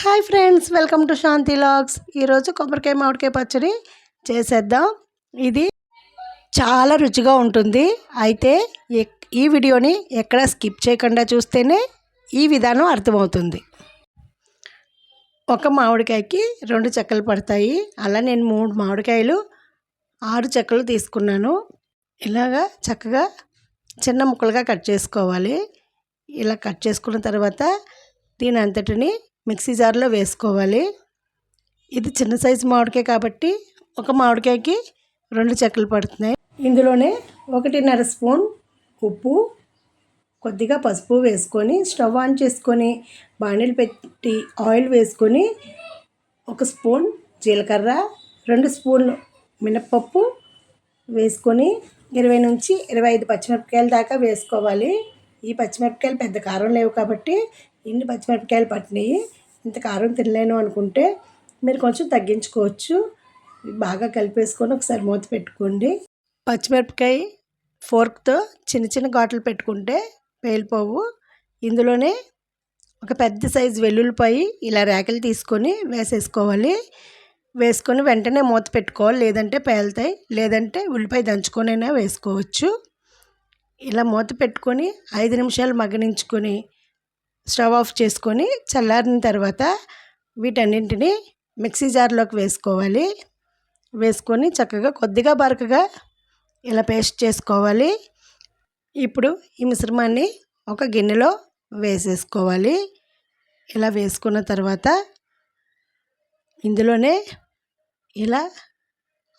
Hi friends welcome to Shanti logs. ఈరోజు కొబ్బరికాయ మామిడికాయ పచ్చడి చేసేద్దాం. ఇది చాలా రుచిగా ఉంటుంది. అయితే ఎక్- ఈ వీడియోని ఎక్కడ స్కిప్ చేయకుండా చూస్తేనే ఈ విధానం అర్థమవుతుంది. ఒక మామిడికాయకి రెండు చెక్కలు పడతాయి. అలా నేను మూడు మామిడికాయలు ఆరు చెక్కలు తీసుకున్నాను. ఇలాగా చక్కగా చిన్న ముక్కలుగా కట్ చేసుకోవాలి. ఇలా కట్ చేసుకున్న తర్వాత దీని అంతటిని మిక్సీ జార్లో వేసుకోవాలి. ఇది చిన్న సైజు మామిడికాయ కాబట్టి ఒక మామిడికాయకి రెండు చెక్కలు పడుతున్నాయి. ఇందులోనే ఒకటిన్నర స్పూన్ ఉప్పు కొద్దిగా పసుపు వేసుకొని స్టవ్ ఆన్ చేసుకొని బాణీలు పెట్టి ఆయిల్ వేసుకొని ఒక స్పూన్ జీలకర్ర రెండు స్పూన్లు మినప్పప్పు వేసుకొని ఇరవై నుంచి ఇరవై ఐదు పచ్చిమిరపకాయల దాకా వేసుకోవాలి. ఈ పచ్చిమిరపకాయలు పెద్ద కారం లేవు కాబట్టి ఇన్ని పచ్చిమిరపకాయలు పట్టినాయి. ఇంత కారం తినలేను అనుకుంటే మీరు కొంచెం తగ్గించుకోవచ్చు. బాగా కలిపేసుకొని ఒకసారి మూత పెట్టుకోండి. పచ్చిమిరపకాయ ఫోర్క్తో చిన్న చిన్న ఘాట్లు పెట్టుకుంటే పేలిపోవు. ఇందులోనే ఒక పెద్ద సైజు వెల్లుల్లిపాయి ఇలా రేకలు తీసుకొని వేసేసుకోవాలి. వేసుకొని వెంటనే మూత పెట్టుకోవాలి. లేదంటే పేలుతాయి. లేదంటే ఉల్లిపాయ దంచుకొనైనా వేసుకోవచ్చు. ఇలా మూత పెట్టుకొని ఐదు నిమిషాలు మగ్గనించుకొని స్టవ్ ఆఫ్ చేసుకొని చల్లారిన తర్వాత వీటన్నింటినీ మిక్సీ జార్లోకి వేసుకోవాలి. వేసుకొని చక్కగా కొద్దిగా బరకగా ఇలా పేస్ట్ చేసుకోవాలి. ఇప్పుడు ఈ మిశ్రమాన్ని ఒక గిన్నెలో వేసేసుకోవాలి. ఇలా వేసుకున్న తర్వాత ఇందులోనే ఇలా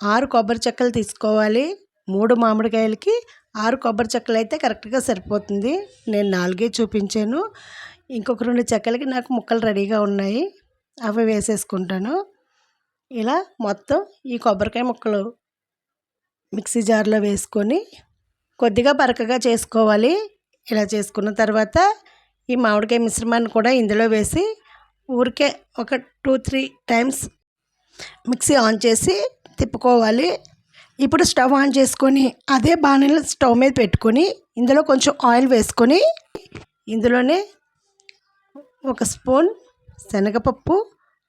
ఆరు కొబ్బరి చెక్కలు తీసుకోవాలి. మూడు మామిడికాయలకి ఆరు కొబ్బరి చెక్కలు అయితే కరెక్ట్గా సరిపోతుంది. నేను నాలుగే చూపించాను. ఇంకొక రెండు చెక్కలకి నాకు ముక్కలు రెడీగా ఉన్నాయి. అవి వేసేసుకుంటాను. ఇలా మొత్తం ఈ కొబ్బరికాయ ముక్కలు మిక్సీ జార్లో వేసుకొని కొద్దిగా బరకగా చేసుకోవాలి. ఇలా చేసుకున్న తర్వాత ఈ మామిడికాయ మిశ్రమాన్ని కూడా ఇందులో వేసి ఊరికే ఒక two three times mixie on చేసి తిప్పుకోవాలి. ఇప్పుడు స్టవ్ ఆన్ చేసుకొని అదే బాణలు స్టవ్ మీద పెట్టుకొని ఇందులో కొంచెం ఆయిల్ వేసుకొని ఇందులోనే ఒక స్పూన్ శనగపప్పు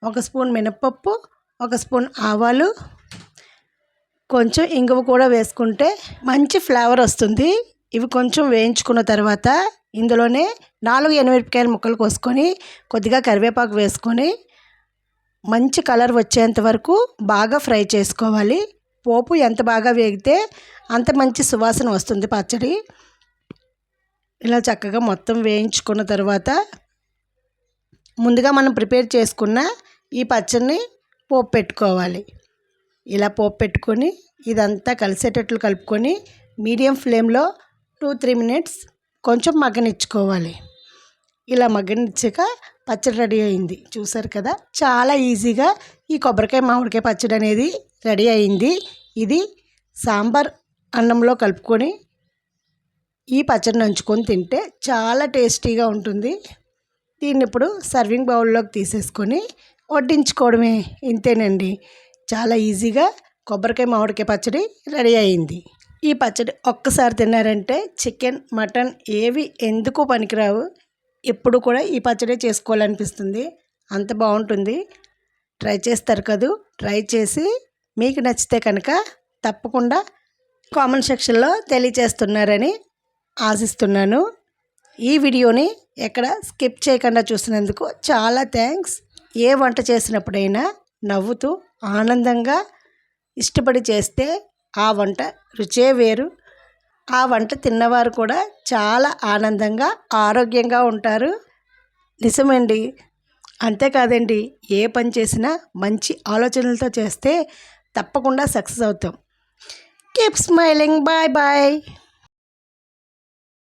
ఒక స్పూన్ మినప్పప్పు ఒక స్పూన్ ఆవాలు కొంచెం ఇంగువ కూడా వేసుకుంటే మంచి ఫ్లేవర్ వస్తుంది. ఇవి కొంచెం వేయించుకున్న తర్వాత ఇందులోనే నాలుగు ఎనిమిరపకాయల ముక్కలు కోసుకొని కొద్దిగా కరివేపాకు వేసుకొని మంచి కలర్ వచ్చేంత వరకు బాగా ఫ్రై చేసుకోవాలి. పోపు ఎంత బాగా వేగితే అంత మంచి సువాసన వస్తుంది పచ్చడి. ఇలా చక్కగా మొత్తం వేయించుకున్న తర్వాత ముందుగా మనం ప్రిపేర్ చేసుకున్న ఈ పచ్చడిని పోపు పెట్టుకోవాలి. ఇలా పోపు పెట్టుకొని ఇదంతా కలిసేటట్లు కలుపుకొని మీడియం ఫ్లేమ్లో టూ త్రీ మినిట్స్ కొంచెం మగ్గనిచ్చుకోవాలి. ఇలా మగ్గనిచ్చాక పచ్చడి రెడీ అయింది. చూసారు కదా? చాలా ఈజీగా ఈ కొబ్బరికాయ మామిడికాయ పచ్చడి అనేది రెడీ అయింది. ఇది సాంబార్ అన్నంలో కలుపుకొని ఈ పచ్చడి నంచుకొని తింటే చాలా టేస్టీగా ఉంటుంది. దీన్ని ఇప్పుడు సర్వింగ్ బౌల్లోకి తీసేసుకొని వడ్డించుకోవడమే ఇంతేనండి. చాలా ఈజీగా కొబ్బరికాయ మామిడికాయ పచ్చడి రెడీ అయింది. ఈ పచ్చడి ఒక్కసారి తిన్నారంటే చికెన్ మటన్ ఏవి ఎందుకు పనికిరావు? ఎప్పుడు కూడా ఈ పచ్చడి చేసుకోవాలనిపిస్తుంది. అంత బాగుంటుంది. ట్రై చేస్తారు కదూ? ట్రై చేసి మీకు నచ్చితే కనుక తప్పకుండా కామెంట్ సెక్షన్లో తెలియచేస్తున్నారని ఆశిస్తున్నాను. ఈ వీడియోని ఎక్కడ స్కిప్ చేయకుండా చూసినందుకు చాలా థ్యాంక్స్. ఏ వంట చేసినప్పుడైనా నవ్వుతూ ఆనందంగా ఇష్టపడి చేస్తే ఆ వంట రుచే వేరు. ఆ వంట తిన్నవారు కూడా చాలా ఆనందంగా ఆరోగ్యంగా ఉంటారు. నిజమండి. అంతేకాదండి ఏ పని చేసినా మంచి ఆలోచనలతో చేస్తే తప్పకుండా సక్సెస్ అవుతాం. Keep smiling bye bye